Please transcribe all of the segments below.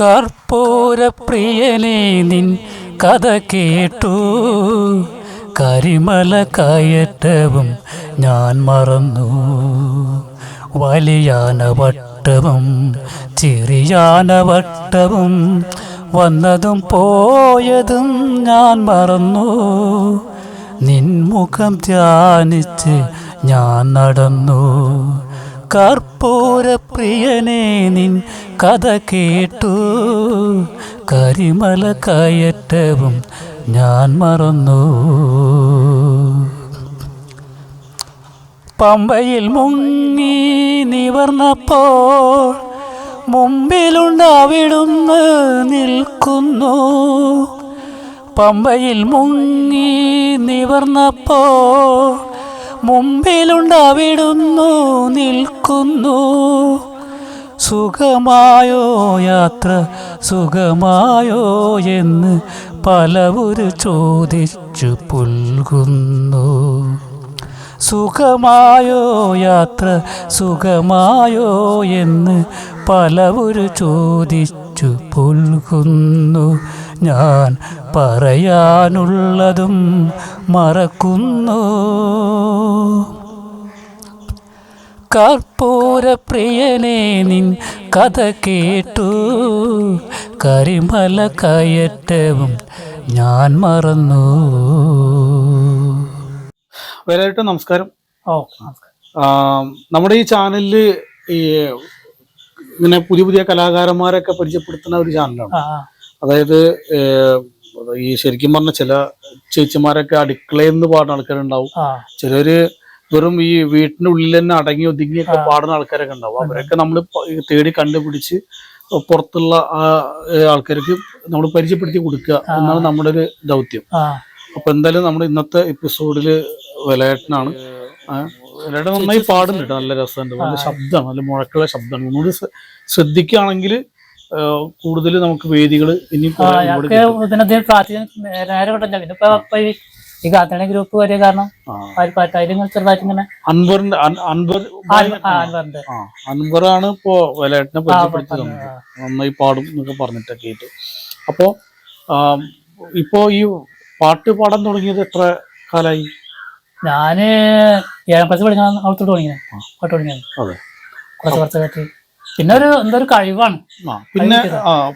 കർപ്പൂരപ്രിയനെ നിൻ കഥ കേട്ടു. കരിമല കയറ്റവും ഞാൻ മറന്നു. വലിയാനവട്ടവും ചെറിയാനവട്ടവും വന്നതും പോയതും ഞാൻ മറന്നു. നിൻമുഖം ധ്യാനിച്ച് ഞാൻ നടന്നു. കർപ്പൂരപ്രിയനെ നിൻ കഥ കേട്ടു. കരിമല കയറ്റവും ഞാൻ മറന്നു. പമ്പയിൽ മുങ്ങി നിവർന്നപ്പോൾ മുമ്പിലുണ്ടാവിടുന്ന് നിൽക്കുന്നു. പമ്പയിൽ മുങ്ങി നിവർന്നപ്പോ മുമ്പിലുണ്ടാവിടുന്നു നിൽക്കുന്നു. സുഖമായോ യാത്ര സുഖമായോ എന്ന് പലവര് ചോദിച്ചു പുൽകുന്നു. സുഖമായോ യാത്ര സുഖമായോ എന്ന് പലവര് ചോദിച്ചു പുൽകുന്നു. ഞാൻ പറയാനുള്ളതും മറക്കുന്നു. കർപ്പൂരപ്രിയനെ നിൻ കഥ കേട്ടു. കരിമല കയറ്റവും ഞാൻ മറന്നു. വേലായിട്ട് നമസ്കാരം. ഓ നമസ്കാരം നമ്മുടെ ഈ ചാനലിൽ ഈ ഇങ്ങനെ പുതിയ പുതിയ കലാകാരന്മാരൊക്കെ പരിചയപ്പെടുത്തുന്ന ഒരു ചാനലാണ് ആ അതായത് ഈ ശരിക്കും പറഞ്ഞ ചില ചേച്ചിമാരൊക്കെ അടുക്കളയിൽ നിന്ന് പാടുന്ന ആൾക്കാരുണ്ടാവും. ചിലര് വെറും ഈ വീട്ടിന്റെ ഉള്ളിൽ തന്നെ അടങ്ങി ഒതുങ്ങിയൊക്കെ പാടുന്ന ആൾക്കാരൊക്കെ ഉണ്ടാവും. അവരൊക്കെ നമ്മൾ തേടി കണ്ടുപിടിച്ച് പുറത്തുള്ള ആൾക്കാർക്ക് നമ്മൾ പരിചയപ്പെടുത്തി കൊടുക്കുക എന്നാണ് നമ്മുടെ ഒരു ദൗത്യം അപ്പൊ എന്തായാലും നമ്മുടെ ഇന്നത്തെ എപ്പിസോഡിൽ വിലയേട്ടനാണ്. വിലയേട്ടൻ നന്നായി പാടുന്നുണ്ട് കേട്ടോ. നല്ല രസമുണ്ട്. നല്ല ശബ്ദമാണ് നല്ല മുഴക്കുള്ള ശബ്ദമാണ്. ഒന്നുകൂടി ശ്ര- ശ്രദ്ധിക്കുകയാണെങ്കിൽ കൂടുതൽ നമുക്ക് വേദികൾ ഇനി ഈ- കാത്തണ ഗ്രൂപ്പ് വരെ കാരണം ചെറുതായിട്ട് ഇങ്ങനെ അൻവറിന്റെ അൻവർ അൻവറാണ് ഇപ്പോ വിലയേട്ടനെ പരിചയപ്പെടുത്തി തന്നത്. നന്നായി പാടും എന്നൊക്കെ പറഞ്ഞിട്ടൊക്കെ ആയിട്ട് അപ്പോ ഇപ്പോ ഈ പാട്ട് പാടാൻ തുടങ്ങിയത് എത്ര കാലായി ഞാൻ ഏഴാം ക്ലാസ് പഠിക്കാൻ അവിടുത്തെ തുടങ്ങിയത് പാട്ട് തുടങ്ങിയത് അതെ. കുറച്ച് കുറച്ചായിട്ട് പിന്നെ ഒരു എന്താ ഒരു കഴിവാണ് പിന്നെ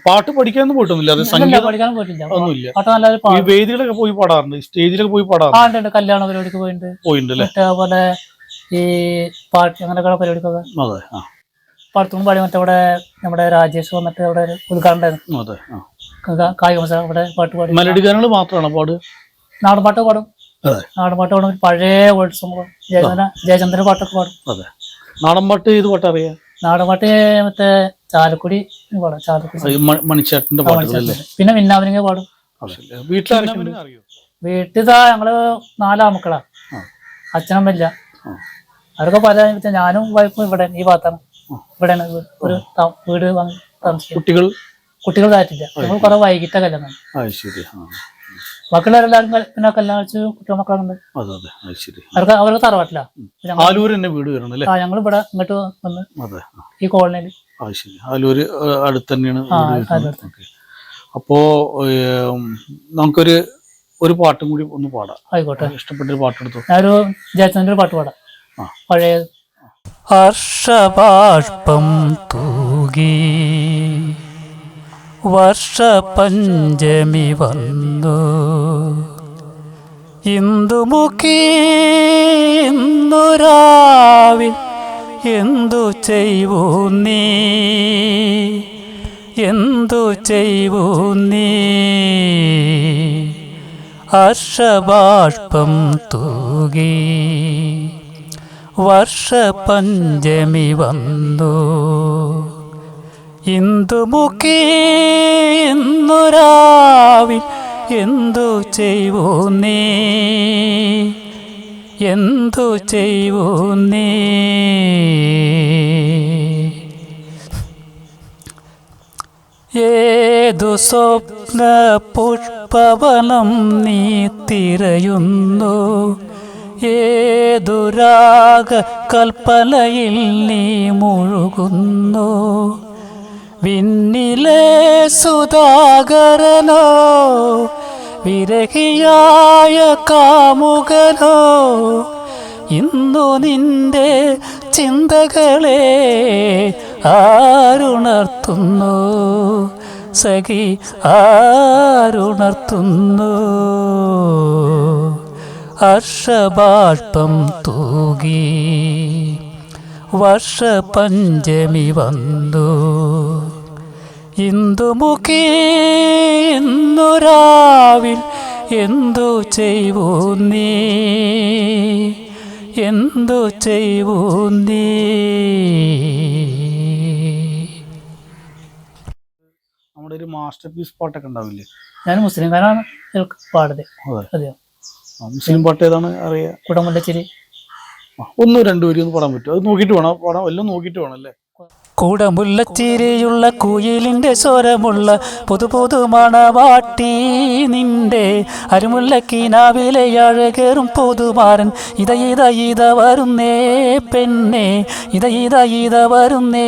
പാട്ട് പഠിക്കാനൊന്നും പോയിട്ടൊന്നുമില്ല. അത് സംഗീതം പഠിക്കാനും പോയിട്ടില്ല. ഒന്നുമില്ല. പാട്ട് നല്ല വേദികളൊക്കെ പോയി പാടാറുണ്ട്. സ്റ്റേജിലൊക്കെ പോയി പാടാറുണ്ട്. ഉണ്ട് കല്യാണ പരിപാടിക്ക് പോയിട്ടുണ്ട് പോയിട്ടുണ്ട് അല്ലേ ഈ പാട്ട് അങ്ങനെയൊക്കെ പരിപാടിക്കൊക്കെ. അതെ പാടത്തും പാടി മറ്റേ അവിടെ നമ്മുടെ രാജേഷ് വന്നിട്ട് അവിടെ ഉദ്ഘാടനം കായിക മത്സരം അവിടെ പാട്ട് പാടി. മെലഡി ഗാനങ്ങൾ മാത്രമാണ് പാട്? നാടൻ പാട്ട് പാടും. അതെ. നാടൻ പാട്ട് പാടും പഴയ വേർഡ് സോങ് ജയചന്ദ്രൻ ജയചന്ദ്രൻ പാട്ടൊക്കെ പാടും. അതെ. നാടൻ പാട്ട് ഏത് പാട്ട് അറിയാം? നാടൻ പാട്ട് മറ്റേ ചാലക്കുടി പാടും. ചാലക്കുടി. മണിച്ചേട്ടന്റെ പിന്നെ മിന്നാമിനിങ്ങ പാടും. വീട്ടിൽ ഞങ്ങൾ നാലാമക്കളാ. മക്കളാ അച്ഛനമ്മയില്ല. അവരൊക്കെ പല ഞാനും വൈഫും ഇവിടെ ഈ ഭാഗത്താണ്. ഇവിടെ ഇവിടെയാണ് ഒരു വീട് വാങ്ങി കുട്ടികൾ? കുട്ടികൾ താറ്റില്ല ഞങ്ങൾ കുറെ വൈകിട്ടൊക്കെ കല്യാണം ആ ശരി ആ മക്കളെല്ലാവരും കൽ- പിന്നെ കല്യാണം കഴിച്ച് കുട്ടികൾ മക്കളുണ്ട് അതെ അതെ. അത് ശരി. അവർക്ക് അവർക്ക് തറവാട്ടില്ല ആലൂർ തന്നെ വീട് വരണം അല്ലേ ആ ഞങ്ങൾ ഇവിടെ ഇങ്ങോട്ട് വന്ന് അതെ ആ, ഈ കോളനിയിൽ ആ ശരി. ആലൂര് ആ, അടുത്ത് തന്നെയാണ് ആ, വീട് വരുന്നത്. അടുത്ത്. ഓക്കേ. അപ്പോ നമുക്കൊരു ഒരു പാട്ടും കൂടി ഒന്ന് പാടാം. ആയിക്കോട്ടെ. ഇഷ്ടപ്പെട്ടൊരു പാട്ടെടുത്തു ഞാനൊരു ജയചന്ദ്രന്റെ ഒരു പാട്ട് പാടാം. പഴയ ഹർഷബാഷ്പം തൂകി വർഷപഞ്ചമി വന്നു. ഇന്ദുമുഖി എന്തു ചെയ്യൂ നീ? എന്തു ചെയ്യൂ നീ? ഹർഷബാഷ്പം തൂകി. വർഷപഞ്ചമി വന്നു. ഇന്ദുമുഖി മുക്കേന്നുരാവിൽ എന്തു ചെയ്യൂ നീ? എന്തു ചെയ്യൂ നീ? ഏതു സ്വപ്ന പുഷ്പവനം നീ തിരയുന്നു? ഏതു രാഗ കൽപ്പനയിൽ നീ മുഴുകുന്നു? വിണ്ണിലെ സുധാകരനോ വിരഹിയായ കാമുകനോ ഇന്നു നിന്റെ ചിന്തകളെ ആരുണർത്തുന്നു? സഖി ആരുണർത്തുന്നു? ഹർഷബാഷ്പം തൂകി വർഷപഞ്ചമി വന്നു. ഇന്ദുമുഖി ഇന്നു രാവിൽ എന്തു ചെയ്യൂ നീ? എന്തു ചെയ്യൂ നീ? നമ്മുടെ ഒരു മാസ്റ്റർ പീസ് പാട്ടൊക്കെ ഉണ്ടാവില്ലേ? ഞാൻ മുസ്ലിംകാരാണ് പാടുന്നത്. അതെ. അതെയോ? മുസ്ലിം പാട്ട് ഏതാണ്? അറിയാം. കുടമുല്ലച്ചിരി ഒന്നും രണ്ടു പേരും ഒന്ന് പാടാൻ പറ്റും അത് നോക്കിയിട്ട് വേണം പാടാം. എല്ലാം നോക്കിയിട്ട് വേണം അല്ലേ? കുടമുല്ലച്ചിരിയുള്ള കുയിലിന്റെ സ്വരമുള്ള പുതു പുതു മണവാട്ടി നിന്റെ അരുമുല്ല കീനാവിലെ അഴകേറും പുതുമാരൻ. ഇത ഇത ഇത വരുന്നേ പെണ്ണെ ഇത ഇത ഇത വരുന്നേ.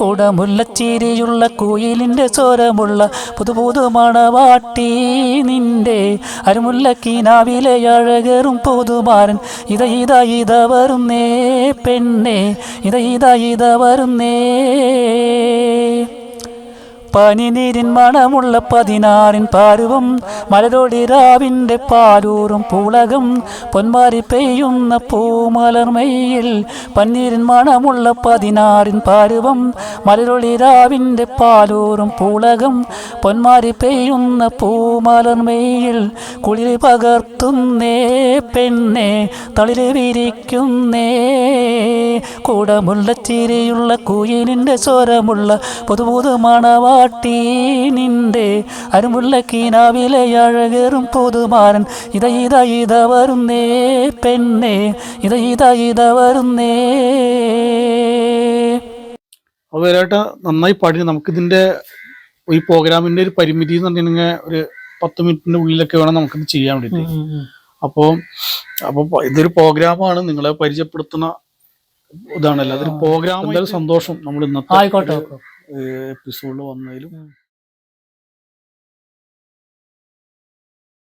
കുടമുല്ലച്ചിരിയുള്ള കുയിലിന്റെ സ്വരമുള്ള പുതു പുതു മണവാട്ടി നിന്റെ അരുമുല്ല കീനാവിലെ അഴകേറും പുതുമാരൻ. ഇത ഇത ഇത വരുന്നേ പെണ്ണെ ഇത ഇത ഇത വരുന്നേ. പനിനീരിൻ മണമുള്ള പതിനാറിൻ പാരുവും മലരോടി രാവിന്റെ പാലൂറും പൂളകും പൊന്മാരി പെയ്യുന്ന പൂമലർമയിൽ പന്നീരിൻ മണമുള്ള പതിനാറിൻ പാരുവം മലരൊളി രാവിന്റെ പാലൂറും പൂളകും പൊന്മാരി പെയ്യുന്ന പൂമലർമയിൽ കുളിരി പകർത്തുന്നേ പെണ്ണെ തളിര് വിരിക്കുന്നേ. കൂടമുള്ള ചിരിയുള്ള കുയിലിന്റെ സ്വരമുള്ള പുതുപുതു മണവാട്ടി നിന്റെ അരുമുള്ള കീനാവിലെ അഴകേറും പുതുമാരൻ. ഇത ഇത ഇത വരുന്നേ പെണ്ണെ ഇത ഇത ഇത വരുന്നേ. അപ്പോൾ നന്നായി പാടി നമുക്കിതിന്റെ ഈ പ്രോഗ്രാമിന്റെ ഒരു പരിമിതി എന്ന് പറഞ്ഞിട്ടുണ്ടെങ്കിൽ ഒരു പത്ത് മിനിറ്റിന്റെ ഉള്ളിലൊക്കെ വേണം നമുക്കിത് ചെയ്യാൻ വേണ്ടിയിട്ട്. അപ്പോൾ അപ്പോൾ ഇതൊരു പ്രോഗ്രാമാണ്. നിങ്ങളെ പരിചയപ്പെടുത്തുന്ന ഇതാണല്ലോ. അതൊരു പ്രോഗ്രാം എന്തായാലും സന്തോഷം. നമ്മൾ ഇന്നത്തെ ആയിക്കോട്ടെ. എപ്പിസോഡിൽ വന്നതിലും